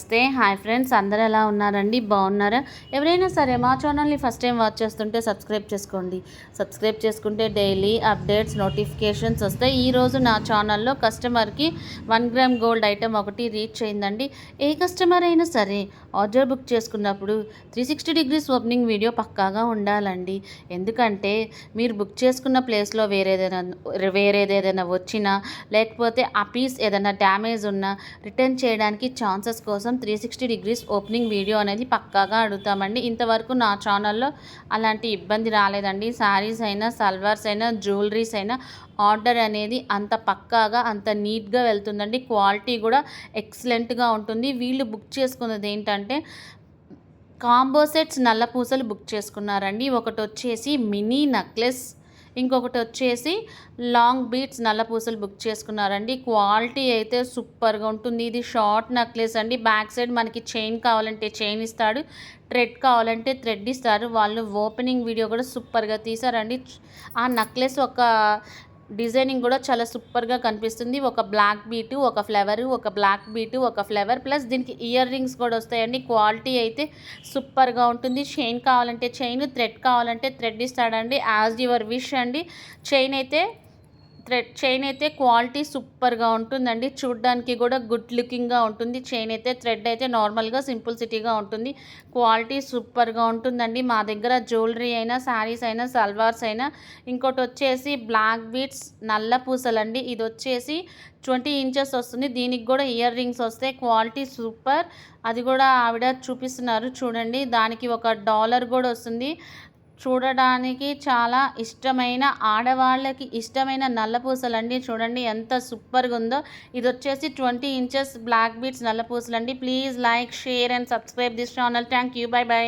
నమస్తే. Hi friends అందరూ ఎలా ఉన్నారండి? బాగున్నారా? ఎవరైనా సరే మా ఛానల్ని ఫస్ట్ టైం వాచ్ చేస్తుంటే సబ్స్క్రైబ్ చేసుకోండి. సబ్స్క్రైబ్ చేసుకుంటే డైలీ అప్డేట్స్ నోటిఫికేషన్స్ వస్తాయి. ఈరోజు నా ఛానల్లో కస్టమర్కి వన్ గ్రామ్ గోల్డ్ ఐటెం ఒకటి రీచ్ అయిందండి. ఏ కస్టమర్ అయినా సరే ఆర్డర్ బుక్ చేసుకున్నప్పుడు three sixty degrees opening video పక్కాగా ఉండాలండి. ఎందుకంటే మీరు బుక్ చేసుకున్న ప్లేస్లో వేరేదైనా వేరేదేదైనా వచ్చినా లేకపోతే ఆ పీస్ ఏదైనా డ్యామేజ్ ఉన్నా రిటర్న్ చేయడానికి ఛాన్సెస్ కోసం three sixty degrees opening video అనేది పక్కాగా అడుగుతామండి. ఇంతవరకు నా ఛానల్లో అలాంటి ఇబ్బంది రాలేదండి. శారీస్ అయినా సల్వార్స్ అయినా జ్యువెలరీస్ అయినా ఆర్డర్ అనేది అంత పక్కాగా అంత నీట్గా వెళ్తుందండి. క్వాలిటీ కూడా ఎక్సలెంట్గా ఉంటుంది. వీళ్ళు బుక్ చేసుకున్నది ఏంటంటే కాంబో సెట్స్ నల్ల పూసలు బుక్ చేసుకున్నారండి. ఒకటి వచ్చేసి మినీ నెక్లెస్ ఇంకొకటి వచ్చేసి లాంగ్ బీట్స్ నల్ల పూసలు బుక్ చేసుకున్నారండి. క్వాలిటీ అయితే సూపర్గా ఉంటుంది. ఇది షార్ట్ నెక్లెస్ అండి. బ్యాక్ సైడ్ మనకి చైన్ కావాలంటే చైన్ ఇస్తాడు థ్రెడ్ కావాలంటే థ్రెడ్ ఇస్తారు. వాళ్ళు ఓపెనింగ్ వీడియో కూడా సూపర్గా తీసారండి. ఆ నెక్లెస్ ఒక డిజైనింగ్ కూడా చాలా సూపర్గా కనిపిస్తుంది. ఒక బ్లాక్ బీటు ఒక ఫ్లవర్ ఒక బ్లాక్ బీటు ఒక ఫ్లవర్ ప్లస్ దీనికి ఇయర్ రింగ్స్ కూడా వస్తాయండి. క్వాలిటీ అయితే సూపర్గా ఉంటుంది. చైన్ కావాలంటే చైన్ థ్రెడ్ కావాలంటే థ్రెడ్ ఇస్తాడండి. యాజ్ యువర్ విష్ అండి. చైన్ అయితే థ్రెడ్ చైన్ అయితే క్వాలిటీ సూపర్గా ఉంటుందండి. చూడ్డానికి కూడా గుడ్ లుకింగ్గా ఉంటుంది. చైన్ అయితే థ్రెడ్ అయితే నార్మల్గా సింపుల్ సిటీగా ఉంటుంది. క్వాలిటీ సూపర్గా ఉంటుందండి. మా దగ్గర జ్యువెలరీ అయినా శారీస్ అయినా సల్వార్స్ అయినా. ఇంకోటి వచ్చేసి బ్లాక్ బీట్స్ నల్ల పూసలండి. ఇది వచ్చేసి ట్వంటీ ఇంచెస్ వస్తుంది. దీనికి కూడా ఇయర్ రింగ్స్ వస్తాయి క్వాలిటీ సూపర్. అది కూడా ఆవిడ చూపిస్తున్నారు. చూడండి. దానికి ఒక డాలర్ కూడా వస్తుంది. చూడడానికి చాలా ఇష్టమైన ఆడవాళ్ళకి ఇష్టమైన నల్లపూసలండి చూడండి ఎంత సూపర్గా ఉందో ఇది వచ్చేసి twenty inches black beads నల్లపూసలండి please like share and subscribe this channel. Thank you. Bye bye.